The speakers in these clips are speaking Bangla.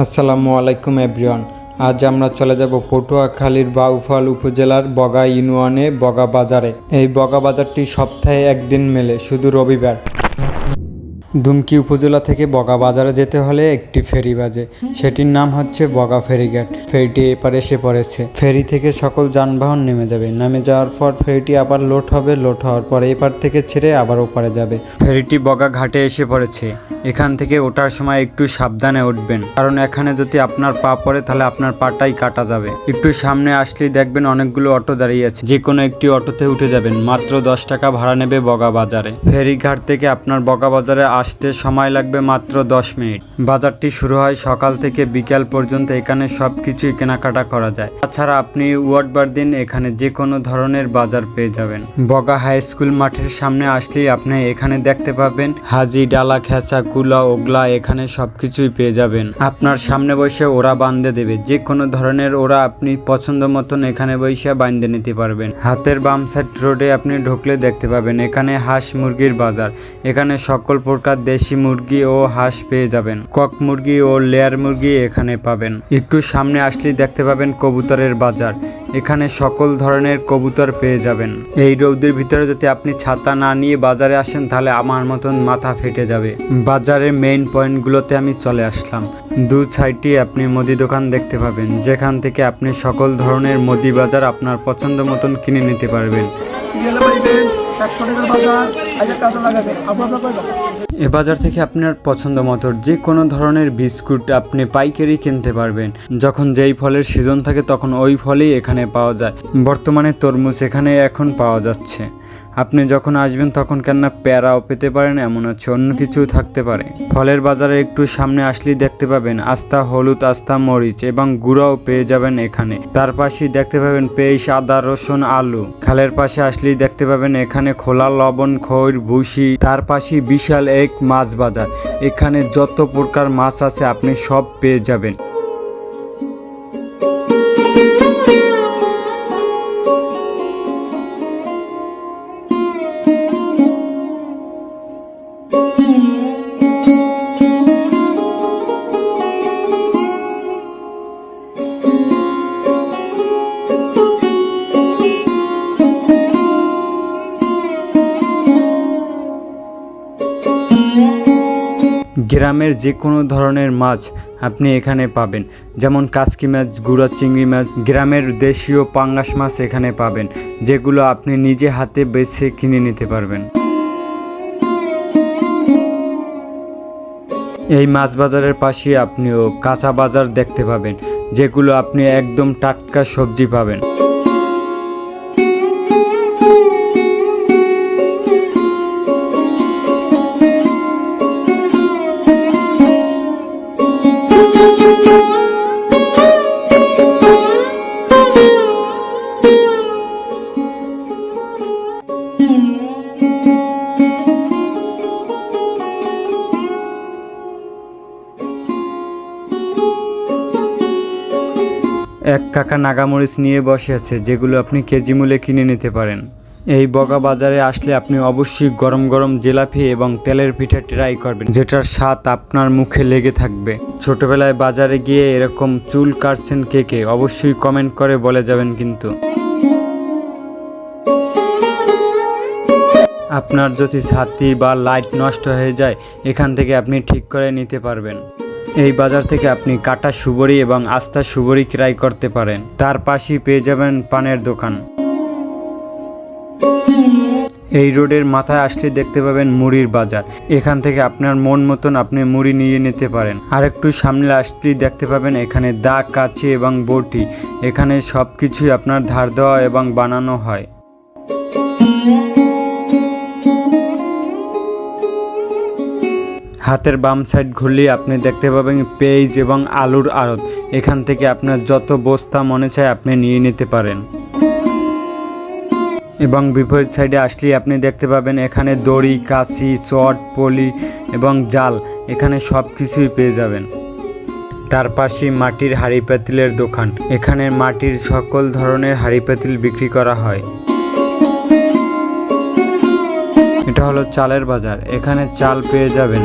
আসসালামু আলাইকুম এভরিওয়ান। আজ আমরা চলে যাব পটুয়াখালীর বাউফল উপজেলার বগা ইউনিয়নে বগা বাজারে। এই বগা বাজারটি সপ্তাহে একদিন মেলে, শুধু রবিবার। দুমকি উপজেলা থেকে বগা বাজারে যেতে হলে একটি ফেরি বাজে। সেটির নাম হচ্ছে বগা ফেরিঘাট ফেরিটি এপারে এসে পড়েছে। ফেরি থেকে সকল যানবাহন নেমে যাবে। নেমে যাওয়ার পর ফেরিটি আবার লোড হবে। লোড হওয়ার পর এপার থেকে ছেড়ে আবার ওপারে যাবে। ফেরিটি বগা ঘাটে এসে পড়েছে। এখান থেকে ওঠার সময় একটু সাবধানে উঠবেন। কারণ এখানে যদি আপনার পা পড়ে, তাহলে আপনার পাটাই কাটা যাবে। একটু সামনে আসলেই দেখবেন অনেকগুলো অটো দাঁড়িয়ে আছে। যে কোনো একটি অটোতে উঠে যাবেন। মাত্র দশ টাকা ভাড়া নেবে বগা বাজারে। ফেরিঘাট থেকে আপনার বগা বাজারে আসতে সময় লাগবে মাত্র দশ মিনিট। বাজারটি শুরু হয় সকাল থেকে বিকাল পর্যন্ত এখানে সব কিছুই কেনাকাটা করা যায়। তাছাড়া আপনি ওয়ার্ডবার দিন এখানে যে কোনো ধরনের বাজার পেয়ে যাবেন। বগা হাই স্কুল মাঠের সামনে আসলেই আপনি এখানে দেখতে পাবেন হাজি, ডালা, খেঁচা, কুলা, ওগলা এখানে সবকিছুই পেয়ে যাবেন। আপনার সামনে বসে ওরা বান্ধে দেবে। যে কোনো ধরনের ওরা আপনি পছন্দ মতন এখানে বসে বান্ধে নিতে পারবেন। হাতের বাম সাইড রোডে আপনি ঢুকলে দেখতে পাবেন এখানে হাঁস মুরগির বাজার। এখানে সকল প্রকার দেশি মুরগি ও হাঁস পেয়ে যাবেন। কক মুরগি ও লেয়ার মুরগি এখানে পাবেন। একটু সামনে আসলেই দেখতে পাবেন কবুতরের বাজার। এখানে সকল ধরনের কবুতর পেয়ে যাবেন। এই রৌদের ভিতরে যদি আপনি ছাতা না নিয়ে বাজারে আসেন, তাহলে আমার মতন মাথা ফেটে যাবে। বাজারের মেইন পয়েন্টগুলোতে আমি চলে আসলাম। দু সাইডটি আপনি মুদি দোকান দেখতে পাবেন। যেখান থেকে আপনি সকল ধরনের মুদি বাজার আপনার পছন্দ মতন কিনে নিতে পারবেন। বাজার টাকা কয়টা এ বাজার থেকে আপনার পছন্দ মতো যে কোনো ধরনের বিস্কুট আপনি পাইকারি কিনতে পারবেন। যখন যেই ফলের সিজন থাকে তখন ওই ফলেই এখানে পাওয়া যায়। বর্তমানে তরমুজ এখানে এখন পাওয়া যাচ্ছে। আপনি যখন আসবেন তখন কেননা প্যারাও পেতে পারেন, এমন আছে অন্য কিছু থাকতে পারে। ফলের বাজারে একটু সামনে আসলেই দেখতে পাবেন আস্তা, হলুদ, আস্তা, মরিচ এবং গুঁড়াও পেয়ে যাবেন এখানে। তার পাশেই দেখতে পাবেন পেঁয়াজ, আদা, রসুন, আলু। খালের পাশে আসলেই দেখতে পাবেন এখানে খোলা লবণ, খৈর, ভুসি। তার পাশেই বিশাল এক মাছ বাজার। এখানে যত প্রকার মাছ আছে আপনি সব পেয়ে যাবেন। গ্রামের যে কোনো ধরনের মাছ আপনি এখানে পাবেন। যেমন কাসকি মাছ, গুড়া চিংড়ি মাছ, গ্রামের দেশীয় পাঙ্গাস মাছ এখানে পাবেন, যেগুলো আপনি নিজে হাতে বেছে কিনে নিতে পারবেন। এই মাছ বাজারের পাশে আপনিও কাঁচা বাজার দেখতে পাবেন, যেগুলো আপনি একদম টাটকা সবজি পাবেন। এক কাকা নাগামরিচ নিয়ে বসে আছে যেগুলো আপনি কেজি মূল্যে কিনে নিতে পারেন। এই বগা বাজারে আসলে আপনি অবশ্যই গরম গরম জিলাপি এবং তেলের পিঠা ট্রাই করবেন, যেটার স্বাদ আপনার মুখে লেগে থাকবে। ছোটবেলায় বাজারে গিয়ে এরকম চুল কাটছেন কে কে, অবশ্যই কমেন্ট করে বলে যাবেন কিন্তু। আপনার যদি ছাতি বা লাইট নষ্ট হয়ে যায়, এখান থেকে আপনি ঠিক করে নিতে পারবেন। এই বাজার থেকে আপনি কাটা সুবরি এবং আস্থা সুবরি ক্রয় করতে পারেন। তার পাশেই পেয়ে যাবেন পানের দোকান। এই রোডের মাথায় আসলে দেখতে পাবেন মুড়ির বাজার। এখান থেকে আপনার মন মতন আপনি মুড়ি নিয়ে নিতে পারেন। আর একটু সামনে আসলেই দেখতে পাবেন এখানে দা কাচি এবং বটি। এখানে সব কিছুই আপনার ধার দেওয়া এবং বানানো হয়। হাতের বাম সাইড ঘুরলে আপনি দেখতে পাবেন পেঁয়াজ এবং আলুর আড়ত। এখান থেকে আপনার যত বস্তা মনে চায় আপনি নিয়ে নিতে পারেন। এবং বিপরীত সাইডে আসলেই আপনি দেখতে পাবেন এখানে দড়ি কাশি চট, পলি এবং জাল, এখানে সব কিছুই পেয়ে যাবেন। তার পাশে মাটির হাঁড়ি পাতিলের দোকান। এখানে মাটির সকল ধরনের হাঁড়ি পাতিল বিক্রি করা হয়। এটা হলো চালের বাজার। এখানে চাল পেয়ে যাবেন।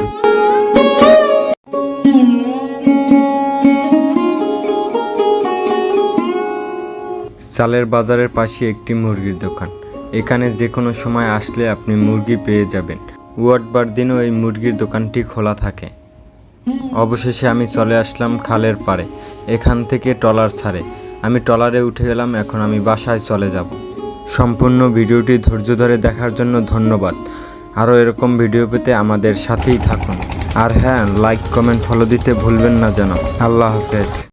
চালের বাজারের পাশে একটি মুরগির দোকান। এখানে যে কোনো সময় আসলে আপনি মুরগি পেয়ে যাবেন। ওয়ার্ডবার দিনও এই মুরগির দোকানটি খোলা থাকে। অবশেষে আমি চলে আসলাম খালের পাড়ে। এখান থেকে টলার ছাড়ে। আমি টলারে উঠে গেলাম, এখন আমি বাসায় চলে যাব। সম্পূর্ণ ভিডিওটি ধৈর্য ধরে দেখার জন্য ধন্যবাদ। আরও এরকম ভিডিও পেতে আমাদের সাথেই থাকুন। আর হ্যাঁ লাইক কমেন্ট ফলো দিতে ভুলবেন না যেন। আল্লাহ হাফেজ।